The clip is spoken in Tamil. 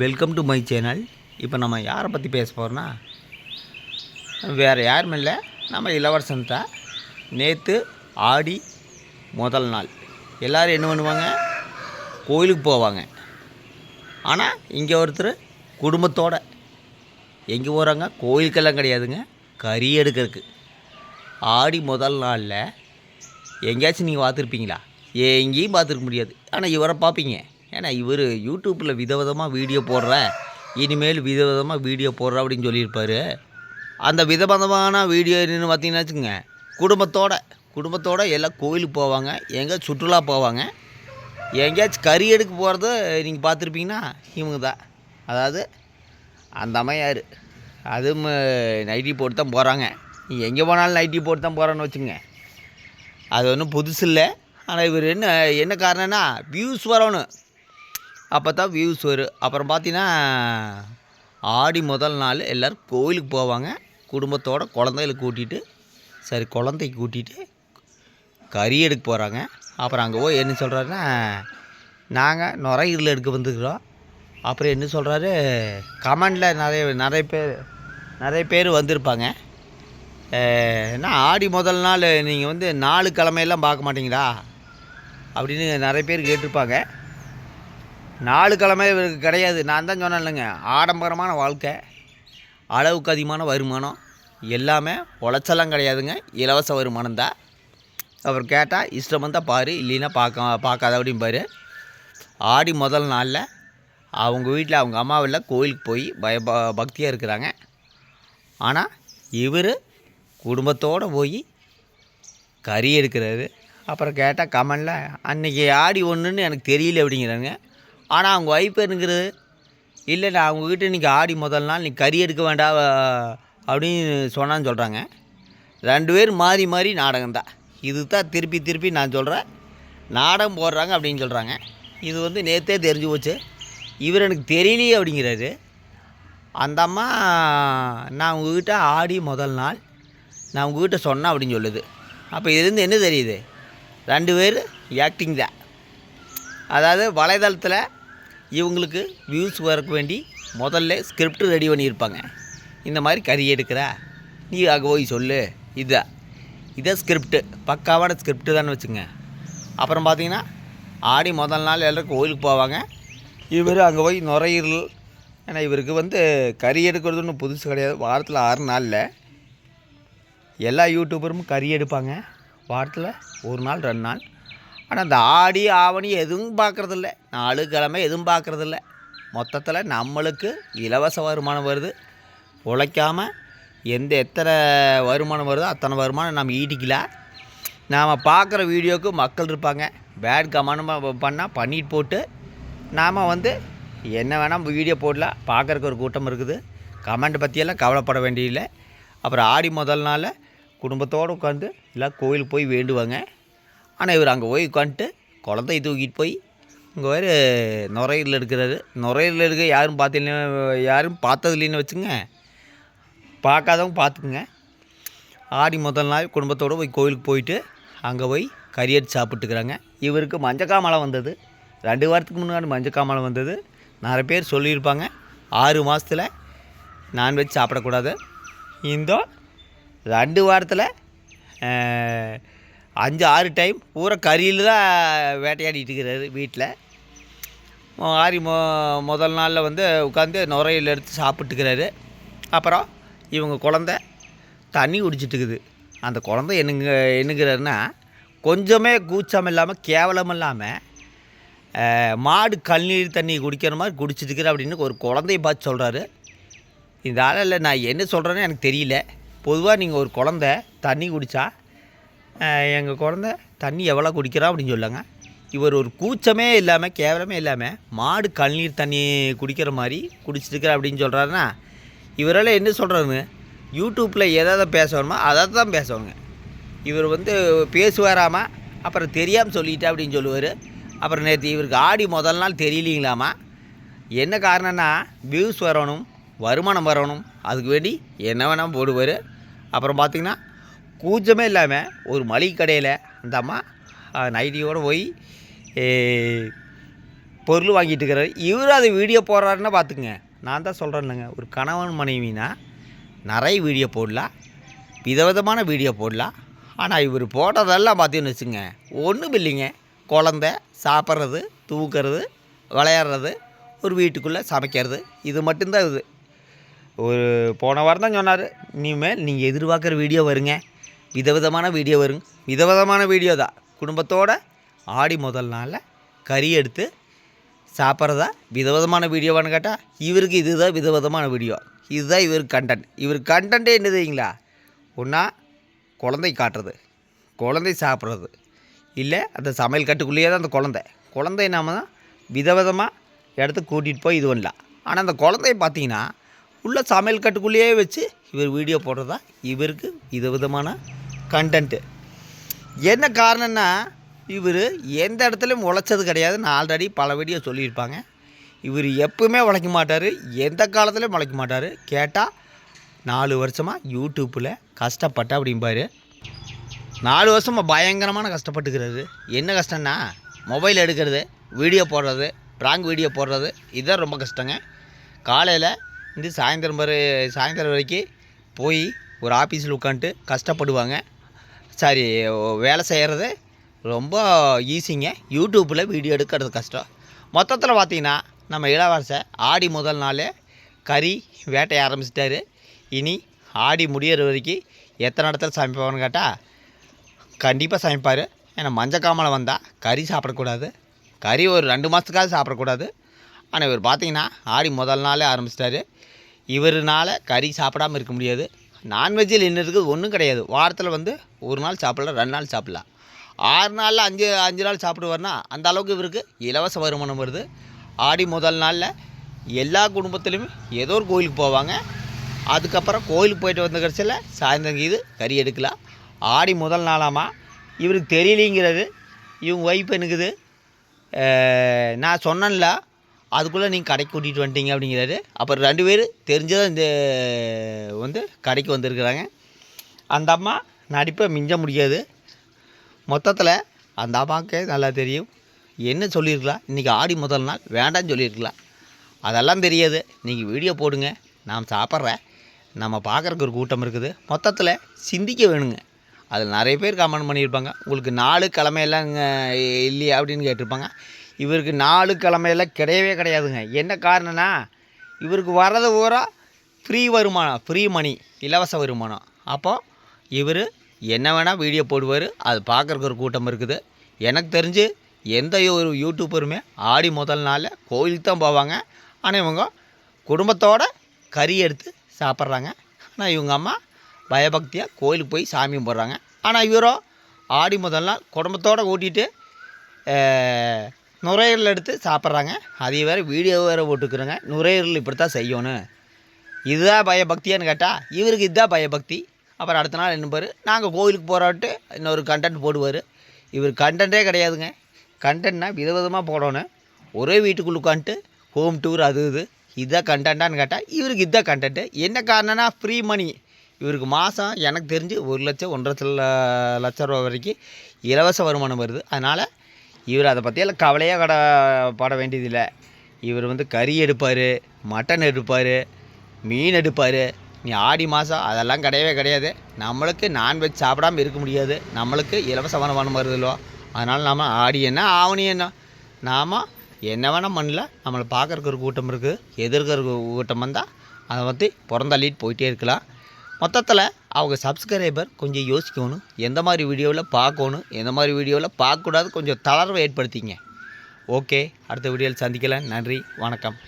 வெல்கம் டு மை சேனல் இப்போ நம்ம யாரை பற்றி பேச போகிறோன்னா வேறு யாரும் இல்லை. நம்ம இளவரசன் தான். நேற்று ஆடி முதல் நாள். எல்லோரும் என்ன பண்ணுவாங்க? கோயிலுக்கு போவாங்க. ஆனால் இங்கே ஒருத்தர் குடும்பத்தோடு எங்கே போகிறாங்க கோயிலுக்கெல்லாம் கிடையாதுங்க. கறி எடுக்கிறதுக்கு. ஆடி முதல் நாளில் எங்கேயாச்சும் நீங்கள் பார்த்துருப்பீங்களா? எங்கேயும் பார்த்துருக்க முடியாது. ஆனால் இவரை பார்ப்பீங்க. ஏன்னா இவர் யூடியூப்பில் விதவிதமாக வீடியோ போடுற. இனிமேல் விதவிதமாக வீடியோ போடுற அப்படின்னு சொல்லியிருப்பார். அந்த விதவிதமான வீடியோ என்னென்னு பார்த்தீங்கன்னா வச்சுக்கோங்க. குடும்பத்தோட குடும்பத்தோடு எல்லாம் கோயிலுக்கு போவாங்க. எங்கே சுற்றுலா போவாங்க. எங்கேயாச்சும் கறி எடுக்க போகிறது நீங்கள் பார்த்துருப்பீங்கன்னா இவங்க தான். அதாவது அந்த அம்மையார். அதுவும் நைட்டி போட்டு தான் போகிறாங்க நீங்கள் எங்கே போனாலும் நைட்டி போட்டு தான் போகிறான்னு வச்சுங்க அது ஒன்றும் புதுசு இல்லை. ஆனால் இவர் என்ன என்ன காரணம்னா வியூஸ் வரணும். அப்போ தான் வியூஸ் வரும் அப்புறம் பார்த்தீங்கன்னா ஆடி முதல் நாள் எல்லோரும் கோயிலுக்கு போவாங்க. குடும்பத்தோட குழந்தைகளை கூட்டிகிட்டு சரி குழந்தைக்கு கூட்டிகிட்டு கறி எடுக்க போகிறாங்க அப்புறம் அங்கே போய் என்ன சொல்கிறாருன்னா நாங்கள் நுரையீரல் எடுக்க வந்துருக்குறோம். அப்புறம் என்ன சொல்கிறாரு கமெண்டில் நிறைய நிறைய பேர் நிறைய பேர் வந்திருப்பாங்க. என்ன ஆடி முதல் நாள் நீங்கள் வந்து நாலு கிழமையெல்லாம் பார்க்க மாட்டீங்களா? அப்படின்னு நிறைய பேர் கேட்டிருப்பாங்க. நாலு கிழமை இவருக்கு கிடையாது. நான் தான் சொன்னேன் இல்லைங்க ஆடம்பரமான வாழ்க்கை அளவுக்கு அதிகமான வருமானம் எல்லாமே உழைச்செல்லாம் கிடையாதுங்க. இலவச வருமானம் தான். அவர் கேட்டால் இஷ்டம் வந்தால் பாரு இல்லைன்னா பார்க்க பார்க்காத அப்படின்னு பாரு. ஆடி முதல் நாளில் அவங்க வீட்டில் அவங்க அம்மாவில் கோயிலுக்கு போய் பய பக்தியாக இருக்கிறாங்க. ஆனால் இவர் குடும்பத்தோடு போய் கறி எடுக்கிறாரு. அப்புறம் கேட்டால் கமலில் அன்றைக்கி ஆடி ஒன்றுன்னு எனக்கு தெரியல அப்படிங்கிறாங்க. ஆனால் அவங்க ஒய்ஃப் இல்லை நான் அவங்கக்கிட்ட இன்றைக்கி ஆடி முதல் நாள் நீ கறி எடுக்க வேண்டாம் அப்படின்னு சொன்னான்னு சொல்கிறாங்க ரெண்டு பேர் மாறி மாறி நாடகம் தான். இது தான் திருப்பி திருப்பி நான் சொல்கிறேன் நாடகம் போடுறாங்க அப்படின்னு சொல்கிறாங்க இது வந்து நேற்றே தெரிஞ்சு போச்சு. இவர் எனக்கு தெரியலையே அப்படிங்கிறாரு. அந்த அம்மா நான் உங்ககிட்ட ஆடி முதல் நாள் நான் உங்ககிட்ட சொன்னேன் அப்படின்னு சொல்லுது. அப்போ இதுலேருந்து என்ன தெரியுது? ரெண்டு பேர் ஆக்டிங் தான். அதாவது வலைதளத்தில் இவங்களுக்கு வியூஸ் வரக்கு வேண்டி முதல்ல ஸ்கிரிப்ட் ரெடி பண்ணியிருப்பாங்க. இந்த மாதிரி கறி எடுக்கிற? நீ அங்கே போய் சொல்லு. இதுதான் இதான் ஸ்கிரிப்டு பக்காவான ஸ்கிரிப்டு தானே வச்சுங்க அப்புறம் பார்த்தீங்கன்னா ஆடி முதல் நாள் எல்லோரும் கோயிலுக்கு போவாங்க. இவர் அங்கே போய் நுரையீரல் ஏன்னா இவருக்கு வந்து கறி எடுக்கிறது ஒன்றும் புதுசு கிடையாது. வாரத்தில் ஆறு நாளில் எல்லா யூடியூபரும் கறி எடுப்பாங்க. வாரத்தில் ஒரு நாள் ரெண்டு நாள். ஆனால் இந்த ஆடி ஆவணி எதுவும் பார்க்குறதில்ல. நாலு கிழமை எதுவும் பார்க்குறதில்ல. மொத்தத்தில் நம்மளுக்கு இலவச வருமானம் வருது. உழைக்காமல் எந்த எத்தனை வருமானம் வருதோ அத்தனை வருமானம் நம்ம ஈட்டிக்கலாம். நாம் பார்க்குற வீடியோவுக்கு மக்கள் இருப்பாங்க. பேட் கமெண்ட் பண்ணால் பண்ணிட்டு போட்டு நாம் வந்து என்ன வேணால் வீடியோ போடலாம். பார்க்குறக்கு ஒரு கூட்டம் இருக்குது. கமெண்ட் பற்றியெல்லாம் கவலைப்பட வேண்டியதில்லை. அப்புறம் ஆடி முதல் நாள் குடும்பத்தோடு உட்காந்து எல்லாம் கோயிலுக்கு போய் வேண்டுவாங்க. ஆனால் இவர் அங்கே போய் உட்காந்துட்டு குழந்தைய தூக்கிட்டு போய் இங்கே வேறு நுரையீரல் எடுக்கிறாரு. நுரையீரல் எடுக்க யாரும் பார்த்து யாரும் பார்த்ததில்லைன்னு வச்சுங்க. பார்க்காதவங்க பார்த்துக்குங்க. ஆடி முதல் நாள் குடும்பத்தோடு போய் கோயிலுக்கு போயிட்டு அங்கே போய் கறி சாப்பிட்டுக்கிறாங்க. இவருக்கு மஞ்சக்காமலை வந்தது. ரெண்டு வாரத்துக்கு முன்னாடி மஞ்சக்காமலை வந்தது. நிறைய பேர் சொல்லியிருப்பாங்க. ஆறு மாதத்தில் நான்வெஜ் சாப்பிடக்கூடாது. இந்த ரெண்டு வாரத்தில் அஞ்சு ஆறு டைம் பூரா கறியில் தான் வேட்டையாடிட்டு இருக்கிறாரு வீட்டில் ஆரி மொ முதல் நாளில் வந்து உட்காந்து நுரையில் எடுத்து சாப்பிட்டுக்கிறாரு அப்புறம் இவங்க குழந்த தண்ணி குடிச்சிட்டு இருக்குது. அந்த குழந்த என்னங்க என்னங்கிறாருன்னா கொஞ்சமே கூச்சம் இல்லாமல் கேவலம் இல்லாமல் மாடு கல்நீர் தண்ணி குடிக்கிற மாதிரி குடிச்சிட்டுக்கிற அப்படின்னு ஒரு குழந்தைய பார்த்து சொல்கிறாரு இந்த ஆளில் நான் என்ன சொல்கிறேன்னு எனக்கு தெரியல. பொதுவாக நீங்கள் ஒரு குழந்த தண்ணி குடித்தா எங்கள் குழந்த தண்ணி எவ்வளோ குடிக்கிறா? அப்படின்னு சொல்லுங்க. இவர் ஒரு கூச்சமே இல்லாமல் கேவலமே இல்லாமல் மாடு கண்ணீர் தண்ணி குடிக்கிற மாதிரி குடிச்சிருக்கிற அப்படின்னு சொல்கிறாருன்னா இவரால் என்ன சொல்கிறாருங்க யூடியூப்பில் எதாவது பேசணுமோ? அதை தான் பேசணுங்க இவர் வந்து பேசுவாராமா? அப்புறம் தெரியாமல் சொல்லிட்டா அப்படின்னு சொல்லுவார். அப்புறம் நேற்று இவருக்கு ஆடி முதல் நாள் தெரியலீங்களாமா? என்ன காரணம்னா வியூஸ் வரணும் வருமானம் வரணும். அதுக்கு வேண்டி என்ன வேணால் போடுவார். அப்புறம் பார்த்திங்கன்னா கூச்சமே இல்லாமல் ஒரு மளிகை கடையில் அந்த அம்மா நைட்டியோடு போய் பொருள் வாங்கிட்டு இருக்கிறாரு இவர் அது வீடியோ போடுறாருன்னா பார்த்துக்குங்க. நான் தான் சொல்கிறேன்னுங்க ஒரு கணவன் மனைவினா நிறைய வீடியோ போடலாம். விதவிதமான வீடியோ போடலாம். ஆனால் இவர் போடுறதெல்லாம் பார்த்தீங்கன்னு வச்சுங்க ஒன்றும் இல்லைங்க. குழந்த சாப்பிட்றது தூக்கிறது விளையாடுறது ஒரு வீட்டுக்குள்ளே சமைக்கிறது இது மட்டும்தான் இது. ஒரு போன வாரம் தான் சொன்னார் இனிமேல் நீங்கள் எதிர்பார்க்குற வீடியோ வருங்க. விதவிதமான வீடியோ வரும். விதவிதமான வீடியோ தான். குடும்பத்தோட ஆடி முதல் நாளில் கறி எடுத்து சாப்பிட்றதா விதவிதமான வீடியோவான்னு கேட்டால் இவருக்கு இதுதான் விதவிதமான வீடியோ. இதுதான் இவருக்கு கண்டென்ட் இவர் கண்டென்ட்டே என்னதுங்களா ஒன்றா குழந்தை காட்டுறது. குழந்தை சாப்பிட்றது. இல்லை அந்த சமையல் கட்டுக்குள்ளேயே தான் அந்த குழந்தை. குழந்தை நாம தான் விதவிதமாக இடத்துக்கு கூட்டிகிட்டு போய் இது பண்ணலாம். ஆனால் அந்த குழந்தைய பார்த்தீங்கன்னா உள்ள சமையல் கட்டுக்குள்ளேயே வச்சு இவர் வீடியோ போடுறதா இவருக்கு விதவிதமான கண்டென்ட்டு என்ன காரணம்னா இவர் எந்த இடத்துலையும் உழைச்சது கிடையாது நான் ஆல்ரெடி பல வீடியோ சொல்லியிருப்பாங்க. இவர் எப்பவுமே உழைக்க மாட்டார் எந்த காலத்துலையும் உழைக்க மாட்டார். கேட்டால் நாலு வருஷமாக யூடியூப்பில் கஷ்டப்பட்ட அப்படிம்பார். நாலு வருஷமாக பயங்கரமான கஷ்டப்பட்டுக்கிறாரு. என்ன கஷ்டம்னா மொபைல் எடுக்கிறது வீடியோ போடுறது ப்ராங்க் வீடியோ போடுறது இதுதான் ரொம்ப கஷ்டங்க. காலையில் இருந்து சாயந்தரம் வரை சாயந்தரம் வரைக்கும் போய் ஒரு ஆஃபீஸில் உட்காந்துட்டு கஷ்டப்படுவாங்க. சரி வேலை செய்கிறது ரொம்ப ஈஸிங்க யூடியூப்பில் வீடியோ எடுக்கிறது கஷ்டம். மொத்தத்தில் பார்த்தீங்கன்னா நம்ம இளவரசர் ஆடி முதல் நாளே கறி வேட்டையை ஆரம்பிச்சிட்டாரு. இனி ஆடி முடிகிற வரைக்கும் எத்தனை இடத்துல சமைப்பான்னு கேட்டால் கண்டிப்பாக சமைப்பார். ஏன்னா மஞ்சள் காமலை வந்தால் கறி சாப்பிடக்கூடாது. கறி ஒரு ரெண்டு மாதத்துக்காவது சாப்பிடக்கூடாது. ஆனால் இவர் பார்த்தீங்கன்னா ஆடி முதல் நாளே ஆரம்பிச்சிட்டாரு. இவருனால் கறி சாப்பிடாம இருக்க முடியாது. நான்வெஜ்ஜில் என்ன இருக்குது? ஒன்றும் கிடையாது. வாரத்தில் வந்து ஒரு நாள் சாப்பிடலாம் ரெண்டு நாள் சாப்பிட்லாம். ஆறு நாளில் அஞ்சு அஞ்சு நாள் சாப்பிடுவார்னா அந்த அளவுக்கு இவருக்கு இலவச வருமானம் வருது. ஆடி முதல் நாளில் எல்லா குடும்பத்துலேயுமே ஏதோ ஒரு கோயிலுக்கு போவாங்க. அதுக்கப்புறம் கோயிலுக்கு போயிட்டு வந்த கடைசியில் சாயந்தரம் இது கறி எடுக்கலாம். ஆடி முதல் நாளாமா இவருக்கு தெரியலிங்கிறது இவங்க ஒய்ஃப் எனக்குது நான் சொன்னேன்ல அதுக்குள்ளே நீங்கள் கடைக்கு கூட்டிகிட்டு வந்துட்டீங்க அப்படிங்கிறாரு. அப்புறம் ரெண்டு பேர் தெரிஞ்சதான் இந்த வந்து கடைக்கு வந்திருக்கிறாங்க. அந்த அம்மா நடிப்பை மிஞ்ச முடியாது. மொத்தத்தில் அந்த அம்மாவுக்கே நல்லா தெரியும். என்ன சொல்லியிருக்கலாம்? இன்றைக்கி ஆடி முதல் நாள் வேண்டாம்னு சொல்லியிருக்கலாம். அதெல்லாம் தெரியாது. நீங்கள் வீடியோ போடுங்க. நாம் சாப்பிட்றேன். நம்ம பார்க்குறக்கு ஒரு கூட்டம் இருக்குது. மொத்தத்தில் சிந்திக்க வேணுங்க. அதில் நிறைய பேர் கமெண்ட் பண்ணியிருப்பாங்க. உங்களுக்கு நாலு கிழமையெல்லாம் இல்லையா அப்படின்னு கேட்டிருப்பாங்க. இவருக்கு நாலு கிழமையெல்லாம் கிடையவே கிடையாதுங்க. என்ன காரணம்னா இவருக்கு வர்றது பூரா ஃப்ரீ வருமானம் ஃப்ரீ மணி இலவச வருமானம். அப்போ இவர் என்ன வேணால் வீடியோ போடுவார் அது பார்க்குறக்கு ஒரு கூட்டம் இருக்குது. எனக்கு தெரிஞ்சு எந்த ஒரு யூடியூப்பருமே ஆடி முதல் நாளில் கோயிலுக்கு தான் போவாங்க. ஆனால் இவங்க குடும்பத்தோட கறி எடுத்து சாப்பிட்றாங்க. ஆனால் இவங்க அம்மா பயபக்தியாக கோயிலுக்கு போய் சாமி கும்பிட்றாங்க ஆனால் இவரோ ஆடி முதல் நாள் குடும்பத்தோடு கூட்டிகிட்டு நுரையீரல் எடுத்து சாப்பிட்றாங்க. அதே வேறு வீடியோ வேறு போட்டுக்கிறோங்க. நுரையீரல் இப்படி தான் செய்யணும். இதுதான் பயபக்தியான்னு கேட்டால் இவருக்கு இதுதான் பயபக்தி. அப்புறம் அடுத்த நாள் என்ன பாரு நாங்கள் கோயிலுக்கு போகிறாட்டு இன்னொரு கண்டென்ட் போடுவார். இவர் கண்டென்ட்டே கிடையாதுங்க. கண்டென்ட்னா விதவிதமாக போடணும். ஒரே வீட்டுக்குள்ளே உட்காந்துட்டு ஹோம் டூர் அது இது. இதுதான் கண்டென்ட்டான்னு கேட்டால் இவருக்கு இதுதான் கண்டென்ட்டு என்ன காரணம்னா ஃப்ரீ மணி இவருக்கு மாதம் எனக்கு தெரிஞ்சு ஒரு லட்சம் ஒன்றரை லட்ச லட்சம் ரூபா வரைக்கும் இலவச வருமானம் வருது. அதனால் இவர் அதை பற்றியெல்லாம் கவலையாக கட பட வேண்டியதில்லை. இவர் வந்து கறி எடுப்பார் மட்டன் எடுப்பார் மீன் எடுப்பார். நீ ஆடி மாதம் அதெல்லாம் கிடையவே கிடையாது. நம்மளுக்கு நான்வெஜ் சாப்பிடாம இருக்க முடியாது. நம்மளுக்கு இலவச வருமானம் வருதில்லோ அதனால் நாம் ஆடி என்ன ஆவணி என்ன? நாம் என்ன வேணால் பண்ணல. நம்மளை பார்க்கறக்கு ஒரு கூட்டம் இருக்குது எதிர்க்கிற கூட்டம் வந்தால் அதை பற்றி புறந்தள்ளிட்டு போயிட்டே இருக்கலாம். மொத்தத்தில் அவங்க சப்ஸ்கிரைபர் கொஞ்சம் யோசிக்கணும். எந்த மாதிரி வீடியோவில் பார்க்கணும். எந்த மாதிரி வீடியோவில் பார்க்கக்கூடாது. கொஞ்சம் தளர்வை ஏற்படுத்திங்க. ஓகே அடுத்த வீடியோவில் சந்திக்கலாம். நன்றி. வணக்கம்.